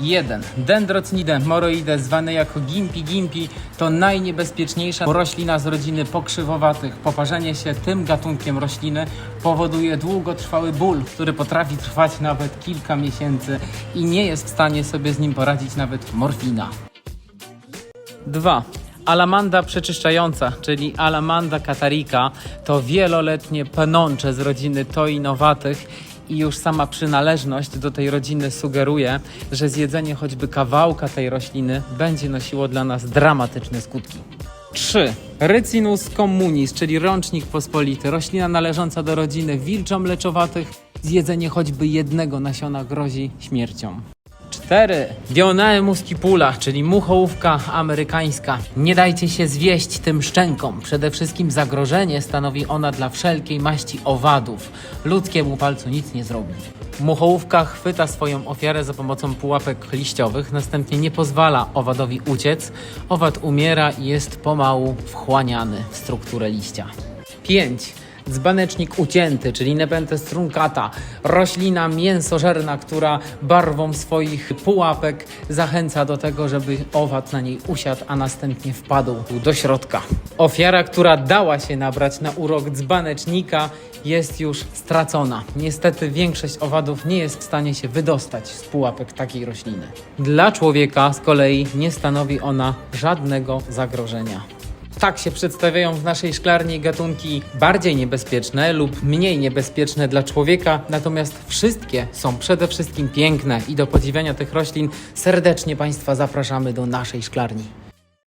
1. Dendrocnide moroide, zwane jako gimpi gimpi, to najniebezpieczniejsza roślina z rodziny pokrzywowatych. Poparzenie się tym gatunkiem rośliny powoduje długotrwały ból, który potrafi trwać nawet kilka miesięcy i nie jest w stanie sobie z nim poradzić nawet morfina. 2. Alamanda przeczyszczająca, czyli Alamanda catarica, to wieloletnie pnącze z rodziny toinowatych i już sama przynależność do tej rodziny sugeruje, że zjedzenie choćby kawałka tej rośliny będzie nosiło dla nas dramatyczne skutki. 3. Rycinus communis, czyli rącznik pospolity, roślina należąca do rodziny wilczo-mleczowatych. Zjedzenie choćby jednego nasiona grozi śmiercią. 4. Dionae muscipula, czyli muchołówka amerykańska. Nie dajcie się zwieść tym szczękom. Przede wszystkim zagrożenie stanowi ona dla wszelkiej maści owadów. Ludzkiemu palcu nic nie zrobi. Muchołówka chwyta swoją ofiarę za pomocą pułapek liściowych, następnie nie pozwala owadowi uciec. Owad umiera i jest pomału wchłaniany w strukturę liścia. 5. Dzbanecznik ucięty, czyli Nepenthes truncata, roślina mięsożerna, która barwą swoich pułapek zachęca do tego, żeby owad na niej usiadł, a następnie wpadł do środka. Ofiara, która dała się nabrać na urok dzbanecznika, jest już stracona. Niestety większość owadów nie jest w stanie się wydostać z pułapek takiej rośliny. Dla człowieka z kolei nie stanowi ona żadnego zagrożenia. Tak się przedstawiają w naszej szklarni gatunki bardziej niebezpieczne lub mniej niebezpieczne dla człowieka, natomiast wszystkie są przede wszystkim piękne i do podziwiania tych roślin serdecznie Państwa zapraszamy do naszej szklarni.